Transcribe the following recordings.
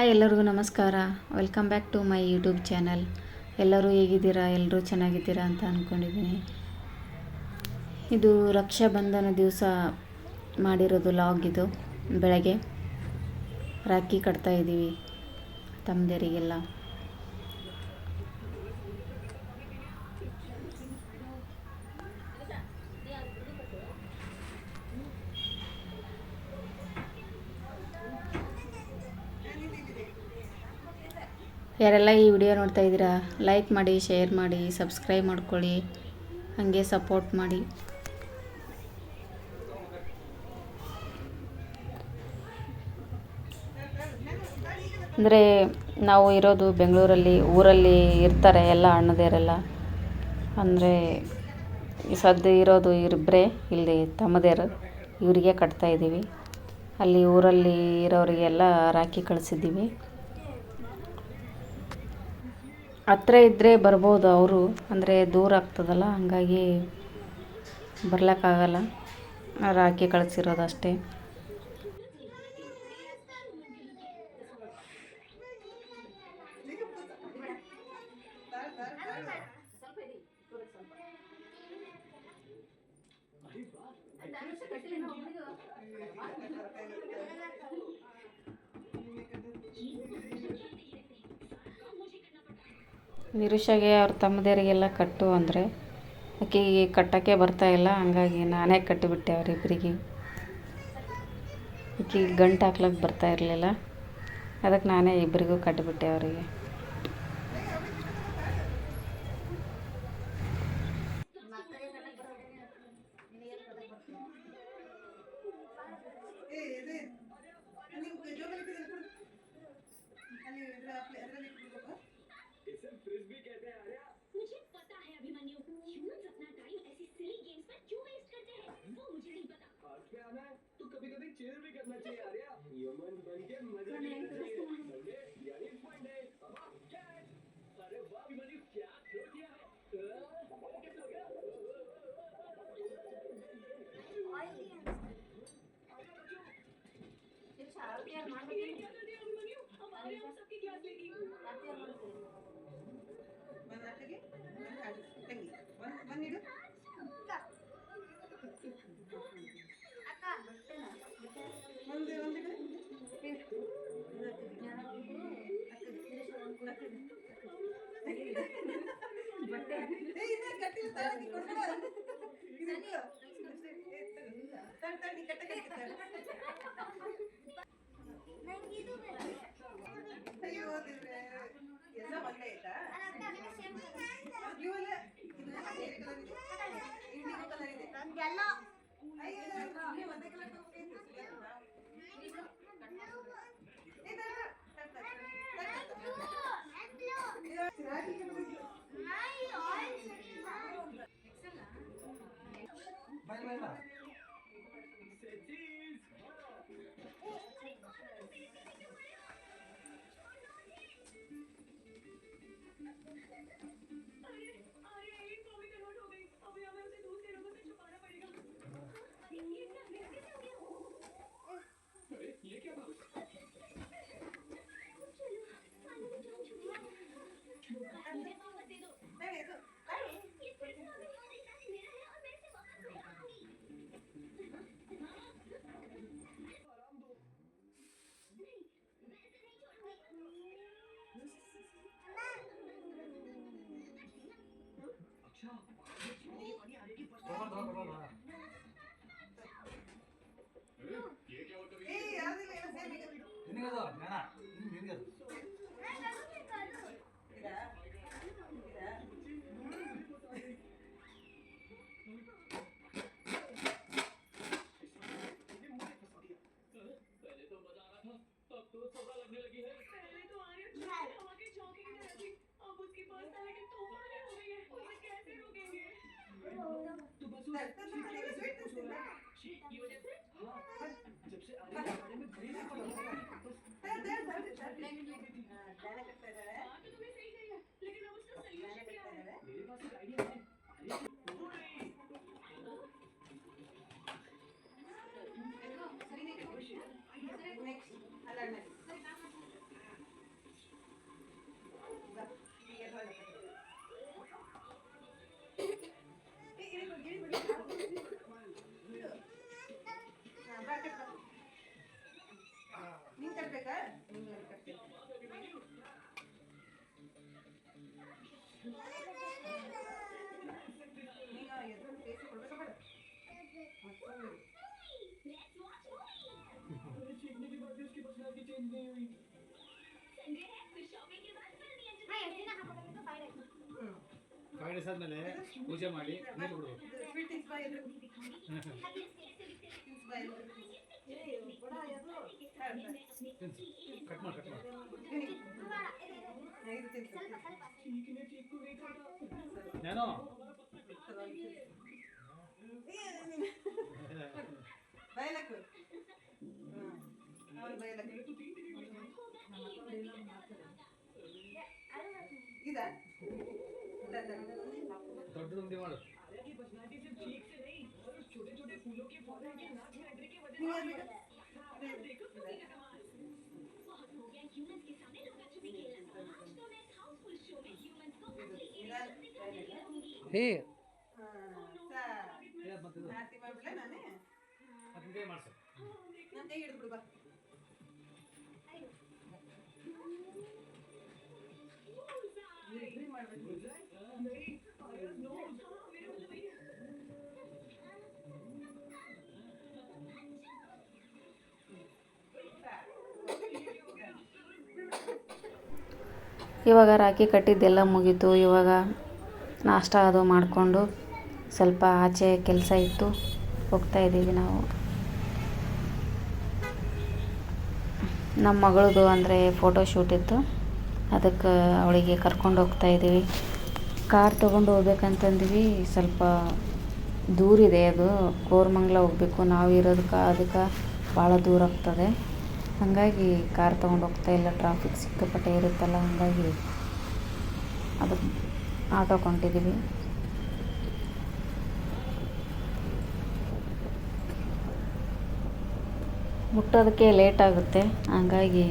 Hi ಎಲ್ಲರಿಗೂ ನಮಸ್ಕಾರ. Welcome back to my YouTube channel ಎಲ್ಲರೂ ಹೇಗಿದ್ದೀರಾ? ಎಲ್ಲರೂ ಚೆನ್ನಾಗಿದ್ದೀರಾ ಅಂತ ಅಂದ್ಕೊಂಡಿದ್ದೀನಿ ಇದು ರಕ್ಷಾಬಂಧನ ದಿವಸ ಮಾಡಿರೋದು ಲಾಗ್ ಇದು. ಬೆಳಗ್ಗೆ ರಾಖಿ ಕಟ್ತಾ ಇದ್ದೀವಿ ತಮ್ಮದರಿಗೆಲ್ಲ ಯಾರೆಲ್ಲ ಈ ವಿಡಿಯೋ ನೋಡ್ತಾ ಇದ್ದೀರಾ ಲೈಕ್ ಮಾಡಿ ಶೇರ್ ಮಾಡಿ ಸಬ್ಸ್ಕ್ರೈಬ್ ಮಾಡ್ಕೊಳ್ಳಿ, ಹಾಗೆ ಸಪೋರ್ಟ್ ಮಾಡಿ. ಅಂದರೆ ನಾವು ಇರೋದು ಬೆಂಗಳೂರಲ್ಲಿ, ಊರಲ್ಲಿ ಇರ್ತಾರೆ ಎಲ್ಲ ಅಣ್ಣದೇರೆಲ್ಲ. ಅಂದರೆ ಸದ್ಯ ಇರೋದು ಇಬ್ಬರೇ ಇಲ್ಲಿ ತಮ್ಮದೇರು, ಇವರಿಗೆ ಕಟ್ತಾ ಇದ್ದೀವಿ. ಅಲ್ಲಿ ಊರಲ್ಲಿ ಇರೋರಿಗೆಲ್ಲ ರಾಖಿ ಕಳಿಸಿದ್ದೀವಿ. ಹತ್ರ ಇದ್ದರೆ ಬರ್ಬೋದು ಅವರು. ಅಂದರೆ ದೂರ ಆಗ್ತದಲ್ಲ ಹಂಗಾಗಿ ಬರ್ಲಿಕ್ಕಾಗಲ್ಲ. ರಾಖಿ ಕಳಿಸಿರೋದು ನಿರುಷಾಗೆ ಅವ್ರ ತಮ್ಮದೇರಿಗೆಲ್ಲ ಕಟ್ಟು ಅಂದರೆ ಆಕೆಗೆ ಕಟ್ಟೋಕ್ಕೆ ಬರ್ತಾಯಿಲ್ಲ ಹಂಗಾಗಿ ನಾನೇ ಕಟ್ಟಿಬಿಟ್ಟೆ ಅವರಿಬ್ಬರಿಗೆ ಆಕೆಗೆ ಗಂಟು ಹಾಕ್ಲಿಕ್ಕೆ ಬರ್ತಾ ಇರಲಿಲ್ಲ. ಅದಕ್ಕೆ ನಾನೇ ಇಬ್ಬರಿಗೂ ಕಟ್ಟಿಬಿಟ್ಟೆ ಅವರಿಗೆ. मुझे पता है अभिमन्यु ह्यूमंस अपना टाइम ऐसी सिली गेम्स पर क्यों वेस्ट करते हैं? वो मुझे नहीं पता। पार्क पे आना है? तो कभी कभी चिल भी करना चाहिए आर्या ह्यूमन बन के मज़े भी करना चाहिए। संडे यानी फन डे कैच अरे वाह अभिमन्यु क्या थ्रो किया है? अ, कैसे ಜೊತೆಗೆ ತಂಗಿ ಒಂದು ಬಂದಿಡು ಒಂದು ಒಂದಿಡು ಬಟ್ಟೆ ಗಟ್ಟಿ ತಳಗಿ ಕೊಡ್ತಾರೆ ತಡಿ Galo. Bye, bye, bye. కదా నేనా నేను కాదు पहले तो मज़ा आ रहा था अब तो सजा लगने लगी है पहले तो आ रही हवा के चौकी की तरह थी अब उसके पास सारी तोहफा हो गई है उसे कैसे रोकेंगे तो बस ತಟ್, ತಟ್. ಹಾ, ಫೈವ್ ಡೇಸ್ ಆದಮೇಲೆ ಪೂಜೆ ಮಾಡಿ ನೀರು ಬಿಡ್ಬೇಕು. ಕಟ್ ಮಾಡಿ ಕಟ್ ಮಾಡಿ. ಇದು ಬಯಲಕ್ಕು ಹ್ಮ್. ಅವ್ನು ಬಯಲಕ್ಕು ಇದಾ ಇದಾ, ಇದಾ. ದೊಡ್ಡ ಉಂಡಿ ಮಾಡು आर्या की पर्सनालिटी सिर्फ चीख से नहीं और उस छोटे छोटे फूलों के पौधे के नाक में एंट्री की वजह ನೀವು से ಯಾರು ಬೇಕು? देखो ಇದಾ. बहुत हो गया ह्यूमंस के सामने लुका छुपी खेलना आज तो मैं इस हाउसफुल शो में ह्यूमंस को असली ಇದಾ, एलियंस दिखाने ಇದಾ. लगूंगी ಇವಾಗ ರಾಖಿ ಕಟ್ಟಿದ್ದೆಲ್ಲ ಮುಗೀತು. ಇವಾಗ ನಾಷ್ಟ ಅದು ಮಾಡಿಕೊಂಡು ಸ್ವಲ್ಪ ಆಚೆ ಕೆಲಸ ಇತ್ತು. ಹೋಗ್ತಾ ಇದ್ದೀವಿ ನಾವು. ನಮ್ಮ ಮಗಳದು ಅಂದರೆ ಫೋಟೋ ಶೂಟ್ ಇತ್ತು. ಅದಕ್ಕೆ ಅವಳಿಗೆ ಕರ್ಕೊಂಡು ಹೋಗ್ತಾ ಇದ್ದೀವಿ. ಕಾರ್ ತೊಗೊಂಡು ಹೋಗ್ಬೇಕಂತಂದ್ವಿ. ಸ್ವಲ್ಪ ದೂರಿದೆ ಅದು. ಕೋರಮಂಗ್ಲ ಹೋಗಬೇಕು. ನಾವು ಇರೋದಕ್ಕೆ ಅದಕ್ಕೆ ಭಾಳ ದೂರ ಆಗ್ತದೆ. ಹಾಗಾಗಿ ಕಾರ್ ತೊಗೊಂಡು ಹೋಗ್ತಾ ಇಲ್ಲ. ಟ್ರಾಫಿಕ್ ಸಿಕ್ಕಾಪಟ್ಟೆ ಇರುತ್ತಲ್ಲ, ಹಾಗಾಗಿ ಅದು ಆಟೋ ಕೊಂಡಿದ್ದೀವಿ ಮುಟ್ಟೋದಕ್ಕೆ ಲೇಟ್ ಆಗುತ್ತೆ. ಹಂಗಾಗಿ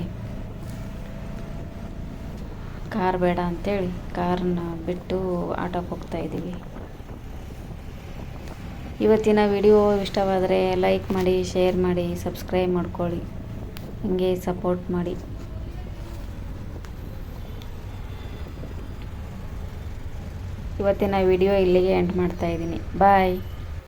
ಕಾರ್ ಬೇಡ ಅಂತೇಳಿ ಕಾರನ್ನ ಬಿಟ್ಟು ಆಟೋಕ್ಕೆ ಹೋಗ್ತಾ ಇದ್ದೀವಿ. ಇವತ್ತಿನ ವಿಡಿಯೋ ಇಷ್ಟವಾದರೆ ಲೈಕ್ ಮಾಡಿ ಶೇರ್ ಮಾಡಿ ಸಬ್ಸ್ಕ್ರೈಬ್ ಮಾಡ್ಕೊಳ್ಳಿ. ಹಿಂಗೆ ಸಪೋರ್ಟ್ ಮಾಡಿ. ಇವತ್ತಿನ ವಿಡಿಯೋ ಇಲ್ಲಿಗೆ ಎಂಡ್ ಮಾಡ್ತಾ ಇದ್ದೀನಿ. ಬಾಯ್